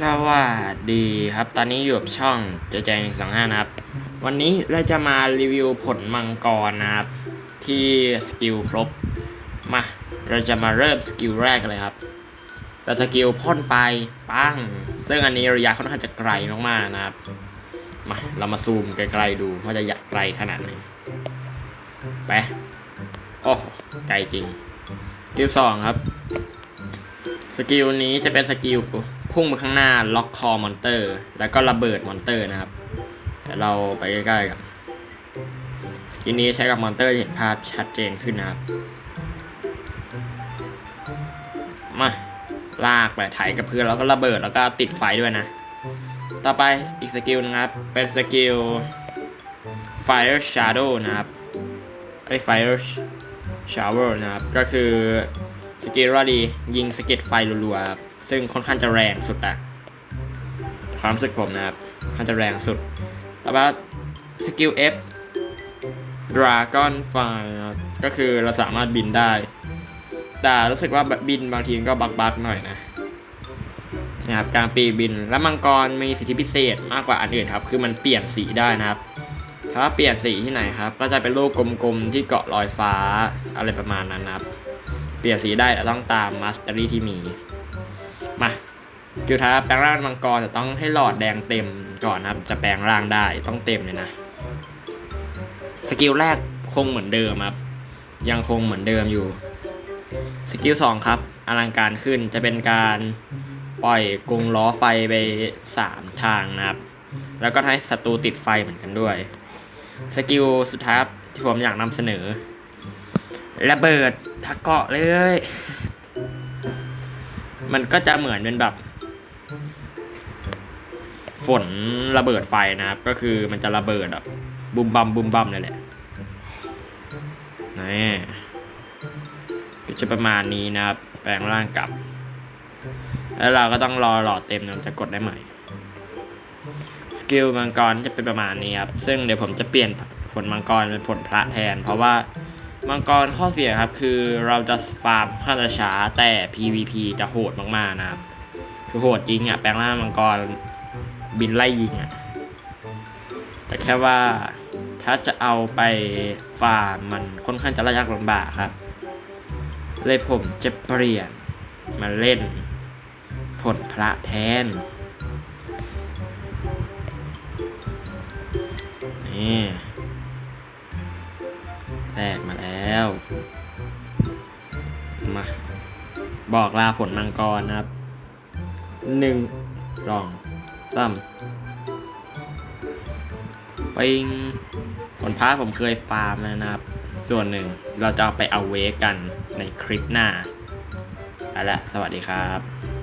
สวัสดีครับ ตอนนี้อยู่กับช่องเจเจหนึ่งสองห้านะครับ วันนี้เราจะมารีวิวผลมังกรนะครับ ที่สกิลครบ มา เราจะมาเริ่มสกิลแรกเลยครับเป็นสกิลพ่นไฟปั้ง ซึ่งอันนี้ระยะค่อนข้างจะไกลมากๆนะครับ มา เรามาซูมไกลๆดูว่าจะยากไกลขนาดไหน ไป โอ้ ไกลจริงสกิลสองครับ สกิลนี้จะเป็นสกิลพุ่งไปข้างหน้าล็อกคอมอนเตอร์ แล้วก็ระเบิดมอนเตอร์นะครับเดี๋ยวเราไปใกล้ๆกันสกิลนี้ใช้กับมอนเตอร์เห็นภาพชัดเจนขึ้นนะครับ มาลากไปไถกับเพื่อนแล้วก็ระเบิดแล้วก็ติดไฟด้วยนะ ต่อไปอีกสกิลนะครับ เป็นสกิล Fire Shadow นะครับไอ้ Fire Shower นะครับ ก็คือ สกิลว่าดียิงสเก็ตไฟรัวๆครับซึ่งค่อนข้างจะแรงสุดอะความรู้สึกผมนะครับค่อนข้างจะแรงสุดต่อมาสกิล F Dragon Fire นะครับก็คือเราสามารถบินได้ แต่รู้สึกว่าบินบางทีก็บักๆหน่อยนะนะครับการปีบินและมังกรมีสิทธิพิเศษมากกว่าอันอื่นครับ คือมันเปลี่ยนสีได้นะครับ ถ้าเปลี่ยนสีที่ไหนครับ ก็จะเป็นรูปกลมๆที่เกาะลอยฟ้าอะไรประมาณนั้นนะครับ ปลี่ยนสีได้แต่ต้องตามมาสเตอรี่ที่มี มาคือถ้าแปลงร่างมังกรจะต้องให้หลอดแดงเต็มก่อนนะครับ จะแปลงร่างได้ต้องเต็มเลยนะ สกิลแรกคงเหมือนเดิมครับ ยังคงเหมือนเดิมอยู่ สกิลสองครับ อลังการขึ้นจะเป็นการปล่อยกรงล้อไฟไปสามทางนะครับ แล้วก็ให้ศัตรูติดไฟเหมือนกันด้วย สกิลสุดท้ายที่ผมอยากนำเสนอ ระเบิดทักเกาะเลย มันก็จะเหมือนเป็นแบบ ฝนระเบิดไฟนะครับ ก็คือมันจะระเบิดแบบบุมบัมบุมบัมเลยแหละนี่ก็จะประมาณนี้นะครับ แปลงร่างกลับ แล้วเราก็ต้องรอหลอดเต็มนะจะกดได้ใหม่สกิลมังกรจะเป็นประมาณนี้ครับ ซึ่งเดี๋ยวผมจะเปลี่ยนผลมังกรเป็นผลพระแทน เพราะว่า มังกรข้อเสียครับคือเราจะฟาร์มค่อนข้างจะช้าแต่ PVP จะโหดมากๆนะครับ คือโหดจริงอะแปลงร่างมังกรบินไล่ยิงอะแต่แค่ว่าถ้าจะเอาไปฟาร์มมันค่อนข้างจะยากลำบากครับ เลยผมจะเปลี่ยนมาเล่นผลพระแทน นี่แรกมาแล้ว มา บอกลาผลมังกรนะครับหนึ่งสองสามปิงผลพระผมเคยฟาร์มนะครับ ส่วนหนึ่งเราจะเอาไปเอาเวกันในคลิปหน้าไปละสวัสดีครับ